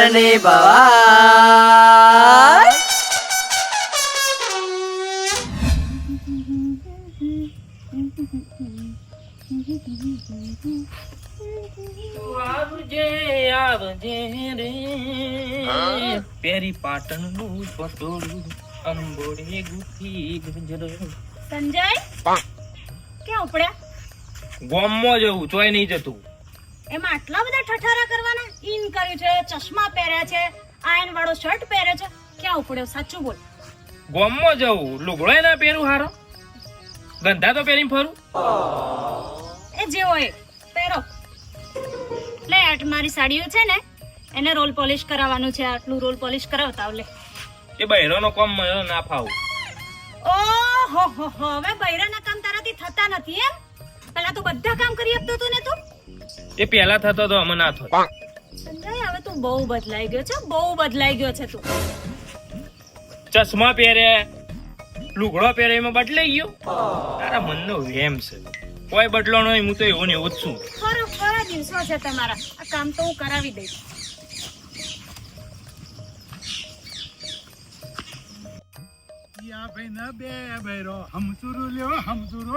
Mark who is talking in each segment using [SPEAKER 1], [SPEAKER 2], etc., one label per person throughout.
[SPEAKER 1] ઘરની ભવા
[SPEAKER 2] આવજે આવજે પેરી પાટણનું પટોળું અંબોડે ગુથી ગજરો.
[SPEAKER 3] સંજય? ક્યાં ઉપડ્યા?
[SPEAKER 2] ગોમમાં જવું તોય નહીં જતું.
[SPEAKER 3] એમાં આટલા બધા ઠઠારા કરવાના? ઇન કર્યું છે ચશ્મા પહેર્યા છે આયન વાળો શર્ટ પહેર્યો છે. ક્યાં ઉપડ્યો? સાચું બોલ.
[SPEAKER 2] ગોમમાં જવું. લુગડો ના પહેરું હારો? ગંધા તો પહેરીને ફરું?
[SPEAKER 3] એ જે હોય પહેરો. લે આટ મારી સાડીઓ છે ને એને રોલ પોલિશ કરાવવાનું છે આટલું રોલ પોલિશ કરાવતા લે
[SPEAKER 2] એ બહેરોનો કોમ મને ના ફાવું.
[SPEAKER 3] ઓહો હો હો હવે બૈરાના કામ તારાથી થતા નથી એમ? પેલા તો બધા કામ કરી આપતો તું ને તું?
[SPEAKER 2] એ પહેલા થતો તો અમે ના થતો.
[SPEAKER 3] સંજય હવે તું બહુ બદલાઈ ગયો છે બહુ બદલાઈ ગયો છે તું.
[SPEAKER 2] ચશ્મા પહેરે લુગડો પહેરે એમાં બદલાઈ ગયો? તારા મનનો વેમ છે. કોઈ બદલો નહીં હું તો એવો ને એવો જ છું.
[SPEAKER 3] ખરો ખરા દિવસો છે તમારા. આ કામ તો હું કરાવી દઈશ.
[SPEAKER 4] યા ન બે બૈરો હમસુરુ લ્યો હમસુરુ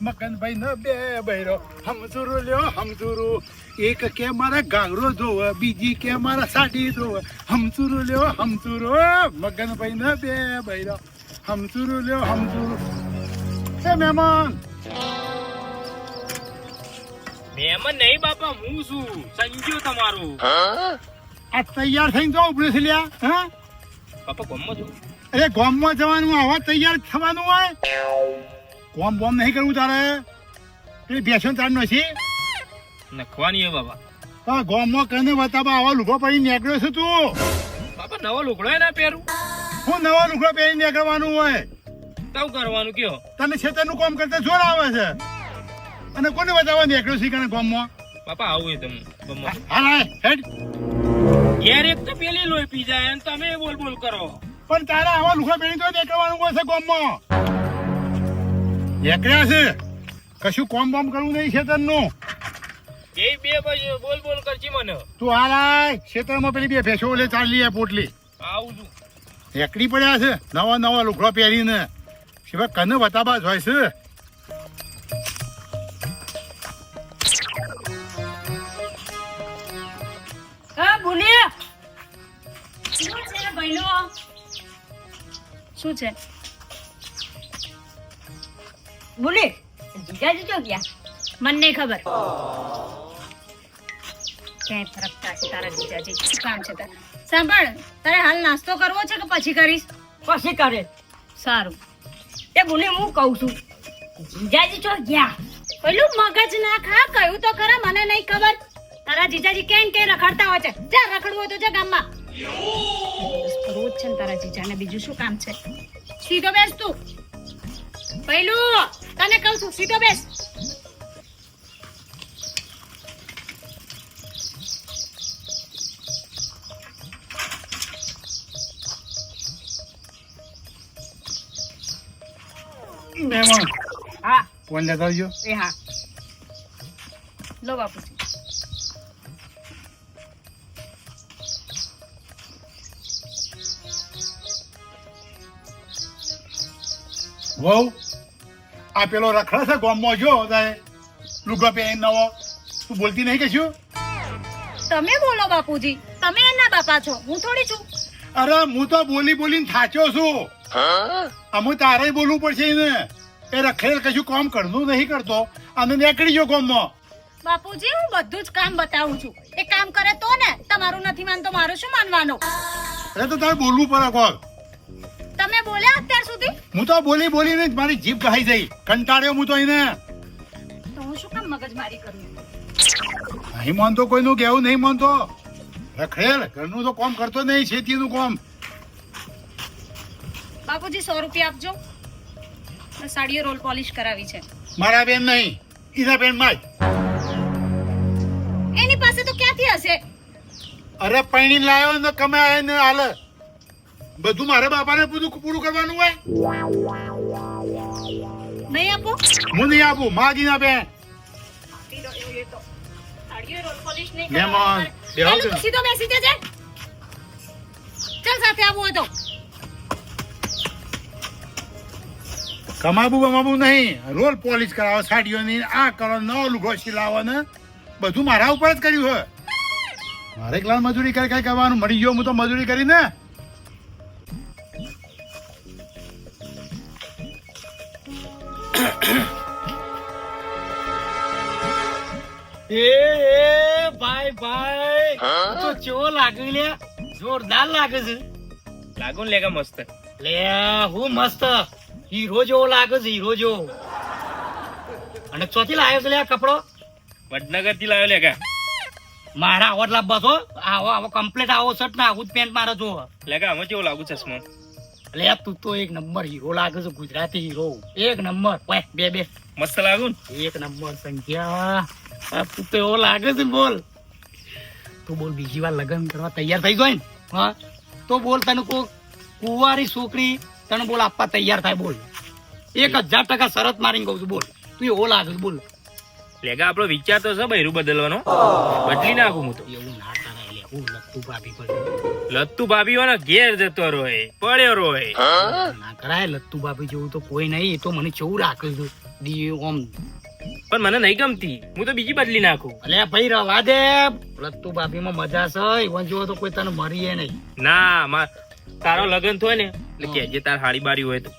[SPEAKER 4] મકન ભાઈ ન બે બૈરો હમસુરુ લ્યો હમસુરુ એક કે મારા ગાંગરો જોવે બીજી કે મારા સાડી જોવે હમસુરુ લ્યો હમસુરુ મગનભાઈ ન બે બૈરો. હમસુરુ લ્યો હમસુરુ એ મહેમાન.
[SPEAKER 2] મહેમાન નહીં બાપા હું છું. સંજુ તમારો.
[SPEAKER 4] આ તૈયાર થઈને જાઓ ઉભરે છે લ્યા હા?
[SPEAKER 2] બાપા ગમો છું?
[SPEAKER 4] અરે ગોમમાં જવાનું આવા તૈયાર થવાનું હોય? ગોમ બોમ નહીં કરવું તારે. પેલી બેસણ તાર નથી
[SPEAKER 2] નખવાની હે બાબા.
[SPEAKER 4] તો ગોમમાં કરીને બતાવા આવા લુગો પડી નીકળ્યો છે તું?
[SPEAKER 2] બાપા નવો લુગડો ના પહેરું?
[SPEAKER 4] હું નવા લુગડો પહેરી નીકળવાનું હોય?
[SPEAKER 2] તવ કરવાનું કયો?
[SPEAKER 4] તને છેતરનું કામ કરતા જોર આવે છે. અને કોને બતાવવા નીકળ્યો છે કને ગોમમાં?
[SPEAKER 2] બાપા આવું તમે ગમમાં.
[SPEAKER 4] હાલ હેડ.
[SPEAKER 2] યાર એક તો પેલી લોહી પી જાય અને તમે બોલ બોલ કરો.
[SPEAKER 4] પણ તારા આવા લુખા પહેરી તો દેખાવાનું હોય છે કોમમાં નીકળ્યા છે. કશું કોમ બોમ કરવું નહીં ખેતરનું.
[SPEAKER 2] એ બે બોલ બોલ કરજી મને.
[SPEAKER 4] તું હાલ આય ખેતરમાં પેલી બે ભેંસો લે ચાલી પોટલી.
[SPEAKER 2] આવું છું.
[SPEAKER 4] એકડી પડ્યા છે. નવા નવા લુખડો પહેરીને. સિવાય કને બતાવા જ હોય છે.
[SPEAKER 3] શું છે? બોલે જીજાજી જો ગયા? મને ખબર. ક્યાંય ફરકતા છે તારા જીજાજી? કામ છે તારે? સાંભળ તારે હાલ નાસ્તો કરવો છે કે પછી કરીશ?
[SPEAKER 5] પછી કરે.
[SPEAKER 3] સારું.
[SPEAKER 5] એ બોલે હું કહું છું. જીજાજી ચો ગયા.
[SPEAKER 3] પેલું મગજ ના ખા કયું તો ખરા મને નહીં ખબર. તારા જીજાજી કેમ કે રખડતા હોય છે. જા રખડવું હોય તો જા ગામમાં. રોજ છે ને તારા જીજાને. બીજું શું કામ છે? સીધો બેસ તું. પહેલું તને કહું છું સીધો બેસ.
[SPEAKER 5] હા.
[SPEAKER 4] ફોન લેતા આવજો.
[SPEAKER 5] એ હા.
[SPEAKER 3] લો બાપુજી.
[SPEAKER 4] વહુ આ પેલો રખડે છે ગોમમાં જો લુગડા પહેરી નવો તું બોલતી નહીં કશું
[SPEAKER 3] તમે બોલો બાપુજી તમે એના બાપા છો હું થોડી છું
[SPEAKER 4] અરે હું તો બોલી બોલીને થાચ્યો છું અમુ તારે બોલવું પડશે ને એ રખડેલ કશું કામ કરતું નહીં કરતો અને નીકળી ગયો ગોમમાં
[SPEAKER 3] બાપુજી હું બધું જ કામ બતાવું છું. એ કામ કરે તો ને તમારું નથી માનતો મારું શું માનવાનું?
[SPEAKER 4] એટલે તો તારે બોલવું પડે કોલ.
[SPEAKER 3] તમે બોલ્યા અત્યાર સુધી?
[SPEAKER 4] હું તો બોલી બોલીને જ મારી જીભ ગહાઈ જઈ. કંટાળ્યો હું તો એને.
[SPEAKER 3] તો હું શું કામ મગજમારી કરું?
[SPEAKER 4] નહીં માનતો કોઈનું કેવું નહીં માનતો. રખડેલ ઘરનું તો કામ કરતો નહીં ખેતીનું કામ.
[SPEAKER 3] બાપુજી સો રૂપિયા આપજો. સાડીઓ રોલ પોલિશ કરાવી છે.
[SPEAKER 4] મારા બેન નહીં ઈના બેનમાં
[SPEAKER 3] એની પાસે તો ક્યાંથી હશે?
[SPEAKER 4] અરે પૈણી લાયો ને કમાય ને હાલે. બધું મારા બાપાને બધું પૂરું કરવાનું હોય?
[SPEAKER 3] નહીં આપો.
[SPEAKER 4] હું નહીં આપું બેન. મહેમાન,
[SPEAKER 3] સીધો બેસી જજે. ચાલ સાથે હોય તો.
[SPEAKER 4] કમાબુ બમાબુ નહીં. રોલ પોલિશ કરાવો સાડીઓની આ કરો નવો લુગો સિલાવો ને. બધું મારા ઉપર જ કર્યું હોય. મારે એકલા મજૂરી કરી કઈ કરવાનું મળી ગયો હું તો મજૂરી કરી
[SPEAKER 6] ચેવો લાગે લે? જોરદાર લાગે છે. લાગો લેગા મસ્ત? લે હું મસ્ત. હીરો જેવો લાગે છે હીરો જેવો. અને ચોથી લાવ્યો છે લે કપડો? વડનગરથી લાવ્યો લેગા મારા આવો લાભ બસો આવો આવો કમ્પ્લીટ આવો શર્ટ ના આવું પેન્ટ મારે જો. લેગા આમાં કેવો લાગુ ચશ્મો? લે તું તો એક નંબર હીરો લાગે છે ગુજરાતી હીરો. એક નંબર. બે બે. મસ્ત લાગુ એક નંબર સંખ્યા આ તું તો એવો લાગે છે બોલ. તું બોલ બીજી વાર લગ્ન કરવા તૈયાર થઈ ગયો ને હા? તો બોલ તને કો કુંવારી છોકરી તને બોલ આપવા તૈયાર થાય બોલ. એક હજાર ટકા શરત મારીને કહું છું બોલ. તું એવો લાગે બોલ.
[SPEAKER 2] લેગા આપણો વિચાર તો છે બૈરું બદલવાનો. બદલી નાખું હું તો.
[SPEAKER 6] એવું ના કરાય લે હું ભાભી પર.
[SPEAKER 2] લત્તુ ભાભી વાળા ઘેર જતો રોય પડ્યો રોય.
[SPEAKER 6] ના કરાય લત્તુ ભાભી જેવું તો કોઈ નહીં એ તો મને કેવું રાખ્યું હતું દી ઓમ
[SPEAKER 2] પણ મને નહીં ગમતી. હું તો બીજી બદલી નાખું.
[SPEAKER 6] અલે ભાઈ રવા દે. લત્તુ ભાભીમાં મજા છે. ઈવન જેવો તો કોઈ તને મરીએ નહીં.
[SPEAKER 2] ના માર તારો લગન થાય ને એટલે કેજે તાર હાડી બારી હોય તો.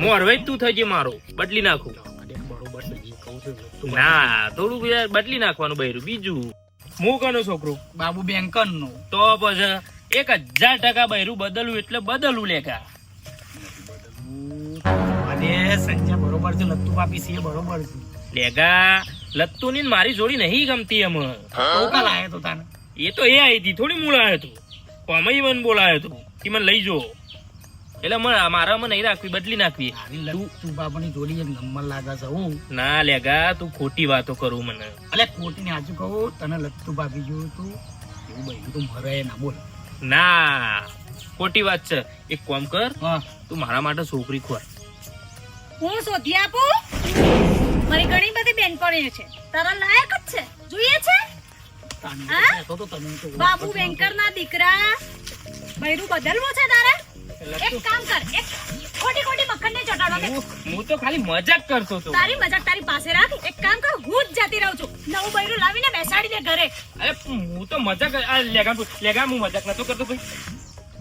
[SPEAKER 2] હું હરવાઈ જ તું થજે મારો. બદલી નાખું.
[SPEAKER 6] જે
[SPEAKER 2] ના થોડું યાર બદલી નાખવાનું બૈરું. બીજું હું કનો છોકરો?
[SPEAKER 6] બાબુ બેંકન નો
[SPEAKER 2] તો પછી એક હજાર ટકા બૈરું બદલવું એટલે બદલવું લેખા
[SPEAKER 6] સંજય બરોબર છે લત્તુ ભાભી છે બરોબર છે.
[SPEAKER 2] લેગા લત્તુ ની મારી જોડી નહીં ગમતી એમ.
[SPEAKER 6] તો કાલ આયો તો તાને.
[SPEAKER 2] એ તો એ આવી હતી થોડી મૂળ આવ્યો હતું કોમય મને બોલાયો હતો કે મને લઈ જો. એટલે મને મારામાં નહીં રાખવી બદલી નાખવી.
[SPEAKER 6] તું ભાભીની જોડી એક નંબર લાગે છે હું.
[SPEAKER 2] ના લેગા તું ખોટી વાતો કરું મને.
[SPEAKER 6] અલે ખોટી ને આજુ કહું તને લત્તુ ભાભી જોયું તું? એવું બહેરું તું મરે ના બોલ.
[SPEAKER 2] ના ખોટી વાત છે. એક કોમ કર તું મારા માટે છોકરી ખોર.
[SPEAKER 3] હું શોધી આપું? મારી ઘણી બધી બેનપણીઓ છે. તારા લાયક જ છે. જોઈએ છે? બાબુ બેન્કર ના દીકરા. બૈરું બદલવો છે તારે? એક કામ કર એક ખોટી ખોટી મક્ખન ને. ચટાડો
[SPEAKER 2] હું તો ખાલી મજાક કરતો હતો.
[SPEAKER 3] તારી મજાક તારી પાસે રાખ. એક કામ કર હું જ જતી રહું છું. નવું બૈરું લાવીને બેસાડી દે ઘરે.
[SPEAKER 2] અરે હું તો મજાક લેગા લેગા હું મજાક નતો કરતો ભાઈ.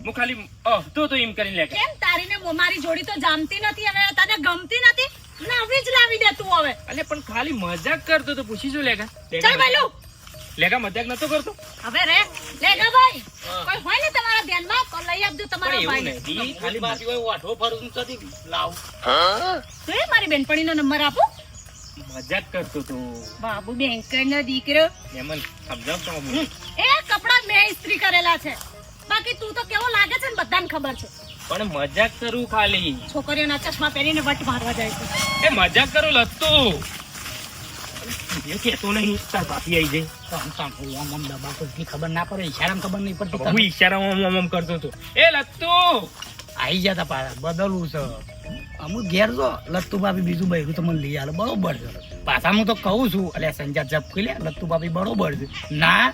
[SPEAKER 2] હું ખાલી અહતો તો એમ કરીને લે
[SPEAKER 3] કેમ તારી ને મારી જોડી તો જામતી નથી અને તને ગમતી નથી? નવી જ લાવી દે તું હવે.
[SPEAKER 2] અલે પણ ખાલી મજાક કરતો તો પૂછી શું લેગા?
[SPEAKER 3] ચાલ ભાઈલું.
[SPEAKER 2] લેગા મજાક નતો કરતો?
[SPEAKER 3] હવે રે લેગા ભાઈ. કોઈ હોય ને તમારા ધ્યાનમાં? તો લઈ આપજો તમારા
[SPEAKER 2] ભાઈ
[SPEAKER 3] ભાઈને.
[SPEAKER 6] ખાલી બાકી હોય વાઠો ફરું નથી લાવ.
[SPEAKER 3] તો એ મારી બેનપણીનો નંબર આપો?
[SPEAKER 2] મજાક કરતો તો.
[SPEAKER 3] બાબુ બેંકર નો દીકરો.
[SPEAKER 2] એમન સમજાવ તો
[SPEAKER 3] એ કપડા મેં ઇસ્ત્રી કરેલા છે. બાકી તું તો કેવો લાગે છે ને બધાને ખબર છે.
[SPEAKER 2] પણ મજાક કરું ખાલી.
[SPEAKER 3] છોકરીઓના ચશ્મા પહેરીને વટ મારવા જાય છે.
[SPEAKER 2] એ મજાક કરું લત્તુ. એ કેતો નહીં તાર ભાભી આવી જાય.
[SPEAKER 6] તો આમ તો આમ આમ આમ દબા કોઈ ખબર ના પડે ઈશારામાં ખબર નહીં પડતી
[SPEAKER 2] હું ઈશારામાં ઓમ ઓમ કરતો હતો. એ લત્તુ!
[SPEAKER 6] આઈ જતા પાછા બદલવું છે. અમુક ઘેર જો લત્તુ ભાભી બીજું બૈરું તમને લઈ આલે બરોબર છે. પાછા હું તો કહું છું એટલે સંજા જપ કરી લે લત્તુ ભાભી બરોબર છે. ના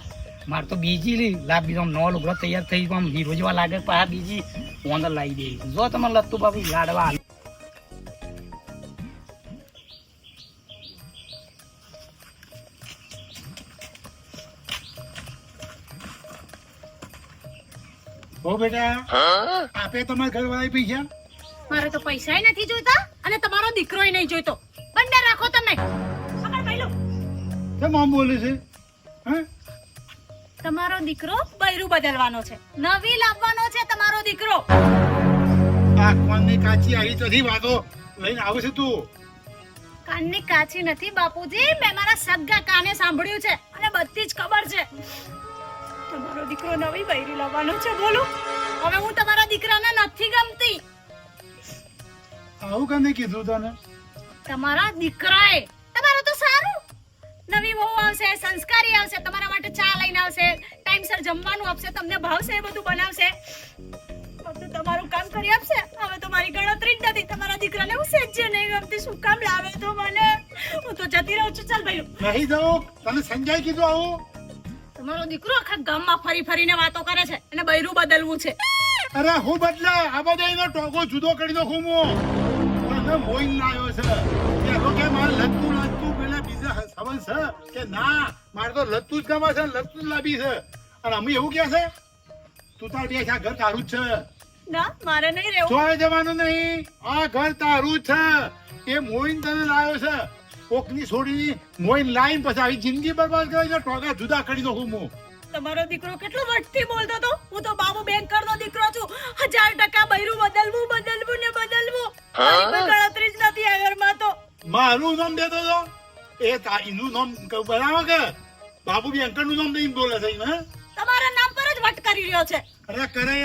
[SPEAKER 6] મારે તો બીજી લી લાભ બીજો નવો લુગડો તૈયાર થઈ આમ હીરો જેવા લાગે પાછા બીજી ઓંદર લાવી દે. જો તમે લત્તુ બાપુ લાડવા
[SPEAKER 4] ઓ બેટા આપે તમારા ઘરવાળા પૈસા?
[SPEAKER 3] મારે તો પૈસા નથી જોઈતા અને તમારો દીકરો નહીં જોઈતો. બંને રાખો તમે.
[SPEAKER 4] કેમ આમ બોલે છે હા?
[SPEAKER 3] તમારો દીકરો બૈરું બદલવાનો છે. નવી લાવવાનો છે તમારો દીકરો.
[SPEAKER 4] આ કોણની કાચી આવી તો વાતો. લઈને આવે છે તું.
[SPEAKER 3] કાનની કાચી નથી બાપુજી મેં મારા સગા કાને સાંભળ્યું છે અને બધી જ ખબર છે. તમારો દીકરો નવી બૈરી લાવવાનો છે બોલો. હવે હું તમારા દીકરાને નથી ગમતી.
[SPEAKER 4] આવું કને કીધું તને?
[SPEAKER 3] તમારા દીકરાએ નવી વહુ આવશે સંસ્કારી આવશે તમારા માટે ચા લઈને આવશે ટાઈમસર જમવાનું આપશે તમને ભાવશે એ બધું બનાવશે. બધું તમારું કામ કરી આપશે. હવે તો મારી ગણતરી જ નથી. તમારા દીકરાને હું સેજ્ય નહીં ગમતી. શું કામ લાવે તો મને? હું તો જતી રહું છું. ચાલ ભાઈ
[SPEAKER 4] નહીં જાઉં. તને સંજય કીધું આવું?
[SPEAKER 3] તમારો દીકરો આખા ગામમાં ફરી ફરીને વાતો કરે છે અને બૈરું બદલવું છે.
[SPEAKER 4] અરે હું બદલે? આ બધા એનો ટોકો જુદો કરી દો હું. અને મોઈન લાવ્યો છે. કે મારે પેલા સમજ છે કે ના મારે તો લતું જ ગમે છે લતું જ લાવી છે. અને અમે એવું કે છે તું તાર બે આ ઘર તારું જ છે.
[SPEAKER 3] ના મારે નહીં રહેવું.
[SPEAKER 4] જોવા જવાનું નહીં. આ ઘર તારું જ છે. એ મોઈન તને લાવ્યો છે. કોકની છોડીની મોઈન લાઈન પછી આવી જિંદગી બરબાદ કરે છે ટોકા જુદા કરી દો હું.
[SPEAKER 3] તમારો દીકરો કેટલો વટથી બોલતો હતો? હું તો બાબુ બેંકર નો દીકરો છું. હજાર ટકા બૈરું બદલવું બદલવું ને બદલવું. ગણતરી જ નથી આ ઘરમાં તો.
[SPEAKER 4] મારું નામ દેતો તો એ તા- એનું નામ બરાબર કે? બાબુ બેંકરનું નામ દઈને બોલે છે
[SPEAKER 3] તમારા નામ પર જ વટ કરી રહ્યો છે.
[SPEAKER 4] અરે કરે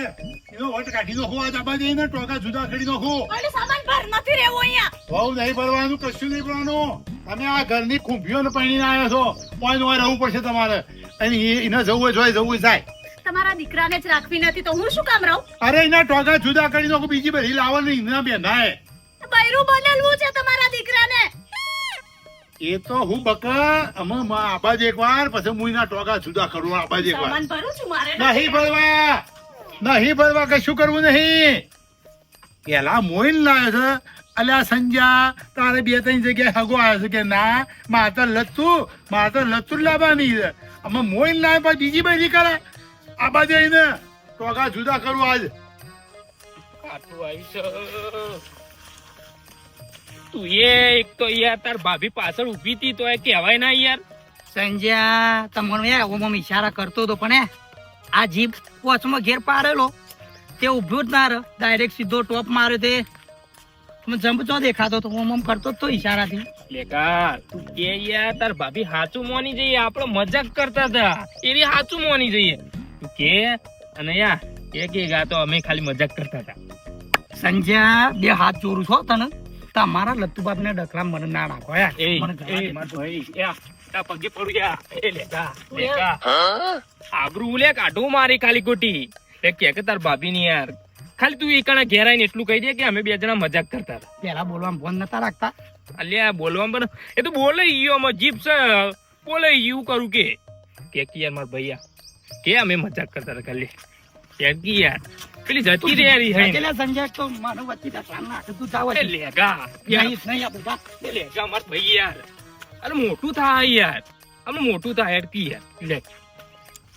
[SPEAKER 4] એનો વટ કાઢી નાખો આ દાબા જઈને ટોકા જુદા કરી નાખો.
[SPEAKER 3] ઓલે સામાન ભર નથી રહેવું અહીંયા.
[SPEAKER 4] બહુ નહીં ભરવાનું કશું નહીં ભરવાનું. તમે આ ઘરની ખૂંભીઓને પૈણીને આવ્યા છો કોઈ નો રહેવું પડશે તમારે. અને એને જવું હોય જોઈએ જવું જાય.
[SPEAKER 3] તમારા દીકરાને જ રાખવી નથી તો હું શું કામ રહું?
[SPEAKER 4] અરે એના ટોકા જુદા કરી નાખો બીજી બધી લાવવાની એના બેનાય
[SPEAKER 3] બૈરું બદલવું છે તમારા દીકરાને.
[SPEAKER 4] એ તો હું બકા અમે માં આબાજ એકવાર પછી હું એના ટોકા જુદા કરું આબાજ એકવાર.
[SPEAKER 3] સામાન ભરું છું મારે
[SPEAKER 4] નહીં ભરવા. નહીં ભરવા કશું કરવું નહીં? પેલા મોઈન લાવ્યો છે. અલ્યા સંજ્યા તારે બે ત્રણ જગ્યાએ હગો આવ્યો છે કે ના? મારે તો લત્તું મારે તો લત્તું જ લાવવાની છે. અમે મોઈન લાવે પછી બીજી બધી કરે. આ બાજુ આવીને ટોકા જુદા કરું આજ.
[SPEAKER 2] આટલું આવી છે. તું એ એક તો યાર તાર ભાભી પાછળ ઊભી હતી તો એ કહેવાય ના યાર.
[SPEAKER 6] સંજ્યા તમને ઓમ ઈશારા કરતો હતો પણ એ આ જીપ વચમાં ઘેર પાડેલો. તે ઉભ્યો જ ના રહ્યો. ડાયરેક્ટ સીધો ટોપ માર્યો તે. તમે જંપચો દેખાતો તો ઓમ ઓમ કરતો તો ઈશારાથી.
[SPEAKER 2] લેકા તું કે યાર તાર ભાભી હાચું મોની જઈએ આપણે મજાક કરતા હતા. એની હાચું મોની જઈએ. તું કે અને યા કે કે ગા તો અમે ખાલી મજાક કરતા હતા.
[SPEAKER 6] સંજ્યા બે હાથ ચોરું છો તને? તમારા લત્તુબાપ ને ડકલા મને ના નાખો યાર
[SPEAKER 2] પગે પડું યા એ લેકા લેકા આબરૂ લે કાઢું મારી ખાલી ખોટી એ કે કે તાર ભાભી ની યાર. ખાલી તું એકણા ઘેરાય ને એટલું કહી દે કે અમે બે જણા મજાક કરતા હતા.
[SPEAKER 6] પેલા બોલવામાં ફોન નતા રાખતા?
[SPEAKER 2] અલ્યા બોલવામાં પણ એ તો બોલે ઈયો અમે જીપ છે. બોલે ઈયું કરું કે કે કે યાર માર ભૈયા કે અમે મજાક કરતા હતા ખાલી. કી યાર પેલી જતી રે ઈ હૈ.
[SPEAKER 6] પેલા સંજય તો મને વચ્ચે ડકલા નાખે તું જાવ
[SPEAKER 2] એ લેગા
[SPEAKER 6] નહીં નહીં આ બધા
[SPEAKER 2] એ લેગા માર ભાઈ યાર અરે મોટું થાય યાર અમે મોટું થાય યાર કી યાર લે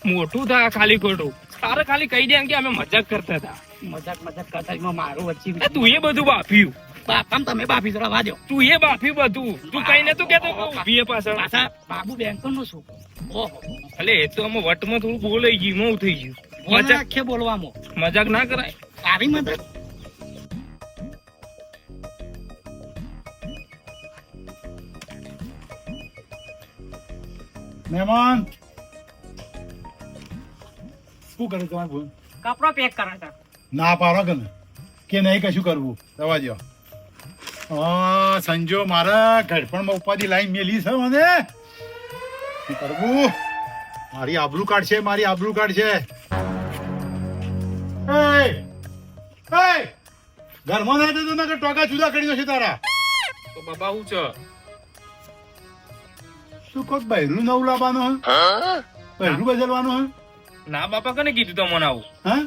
[SPEAKER 2] મોટું થાય ખાલી ખોટું તારે ખાલી કહી દે કે અમે મજાક કરતા હતા
[SPEAKER 6] મજાક મજાક કરતા એમાં મારું વચ્ચે
[SPEAKER 2] તું એ બધું બાફ્યું
[SPEAKER 6] બાપામ તમે બાફી જરા વાજો
[SPEAKER 2] તું એ બાફ્યું બધું તું કઈ તું કેતો કે પાછળ
[SPEAKER 6] પાછા બાબુ બેંકનું શું ઓહો
[SPEAKER 2] એટલે એ તો અમે વટમાં થોડું બોલાઈ ગયું મોં થઈ ગયું
[SPEAKER 6] મજાક બોલવામાં.
[SPEAKER 2] મજાક ના કરાય?
[SPEAKER 6] તારી મજાક
[SPEAKER 4] મહેમાન. શું કરે તમારે ભૂલ?
[SPEAKER 6] કપડો પેક કરે છે.
[SPEAKER 4] ના પાડો કે કે નહીં કશું કરવું? રવા દો હા સંજો મારા ઘડપણમાં ઉપાધિ લાઈન મેલી છે મને. શું કરવું? મારી આબરૂ કાઢશે મારી આબરૂ કાઢશે. ઘરમાં ના જતો નકર ટોકા જુદા કરી દો તારા.
[SPEAKER 2] તો બાબા હું છે?
[SPEAKER 4] શું કોક બૈરું નવું લાવવાનું હે? બૈરું બદલવાનું હે?
[SPEAKER 2] ના બાપા કને કીધું તો મને આવું?
[SPEAKER 4] હા?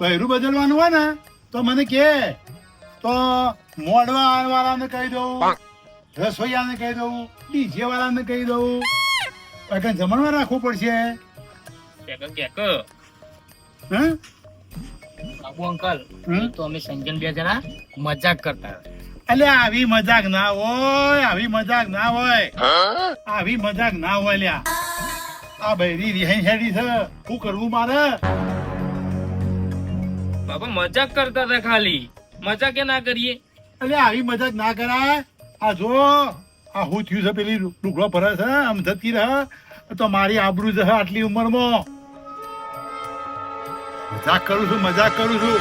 [SPEAKER 4] બૈરું બદલવાનું હોય ને તો મને કે તો મોડવા વાળાને કહી દઉં રસોઈયાને કહી દઉં ડીજે વાળાને કહી દઉં. કઈ જમણવા રાખવું પડશે?
[SPEAKER 2] કે કે
[SPEAKER 4] હા?
[SPEAKER 6] બાબુ અંકલ તો અમે સંજન બે જણા મજાક કરતા
[SPEAKER 4] એટલે આવી મજાક ના હોય આવી મજાક ના હોય. આવી મજાક ના હોય લ્યા. આ બૈરી રિહાઈ હેડી છે. શું કરવું મારે?
[SPEAKER 2] બાબા મજાક કરતા હતા ખાલી. મજાક ના કરીએ.
[SPEAKER 4] એટલે આવી મજાક ના કરાય? આ જો આ હું થયું છે પેલી ડુકડો ભરે છે આમ થતી રહે. તો મારી આબરૂ છે આટલી ઉંમરમાં. મજાક કરું છું મજાક કરું છું.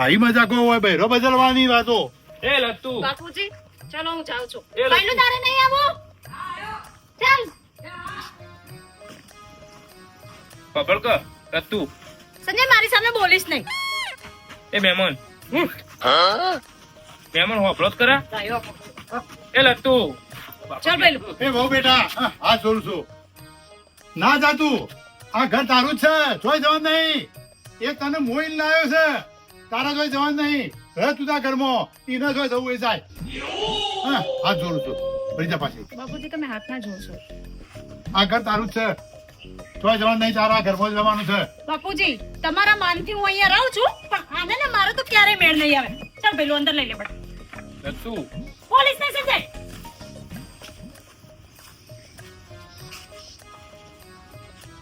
[SPEAKER 4] આવી મજાકો હોય બૈરો બદલવાની વાતો.
[SPEAKER 2] એ લત્તુ
[SPEAKER 3] બાપુજી ચલો હું જાઉં છું. પહેલું તારે નહીં આવો? ચાલ.
[SPEAKER 2] કર લત્તુ
[SPEAKER 3] સંજય મારી સામે બોલીશ નહીં.
[SPEAKER 2] એ મહેમાન. મહેમાન હોપલો જ કરા? એ લત્તુ
[SPEAKER 3] ચાલ પેલું
[SPEAKER 4] એ બહુ બેટા હા, જોઉં છું. ના જાતું. આ ઘર તારું જ છે. જોઈ જવાનું નહીં. એ તને મોઈન લાવ્યો છે. તારા જોઈ જવાનું નહીં. રહે તું તા ઘરમાં. ઈ ન જોઈ જવું એ જાય. હા હાથ જોડું છું. ફરી પાછી.
[SPEAKER 3] બાપુજી તમે હાથ ના જોશો
[SPEAKER 4] આ ઘર તારું જ છે. જોઈ જવાનું નહીં તારા ઘર ઘરમાં જ રહેવાનું છે.
[SPEAKER 3] બાપુજી તમારા માનથી હું અહીંયા રહું છું પણ આને ને મારો તો ક્યારેય મેળ નહીં આવે. ચાલ પેલું અંદર લઈ લે બટ.
[SPEAKER 2] તું
[SPEAKER 3] પોલીસ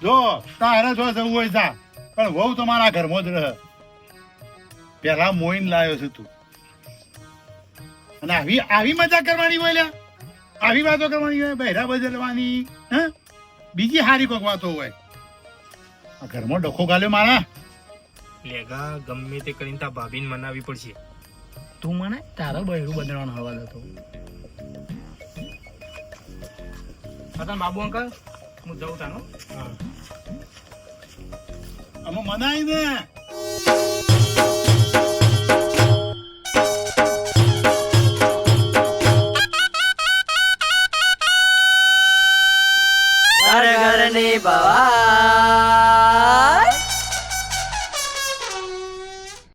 [SPEAKER 4] જો, તારે જો જવું હોય જા. પણ વહુ તો મારા ઘરમાં જ રહે. પેલા મોઈન લાવ્યો છે તું. અને આવી આવી મજા કરવાની હોય લે આવી વાતો કરવાની હોય બહેરા બદલવાની, હ? બીજી હારી કોક વાતો હોય. આ ઘરમાં ડખો ગાલ્યો મારા.
[SPEAKER 2] લેગા, ગમે તે કરીને તા ભાભીને મનાવી પડશે.
[SPEAKER 6] તું મને તારો બહેરું બદલવાનો હવાલ
[SPEAKER 2] હતો. બાબુ અંકલ? હું જઉં તાનો
[SPEAKER 4] અમે મનાય ને
[SPEAKER 1] ઘર ઘરની બહાર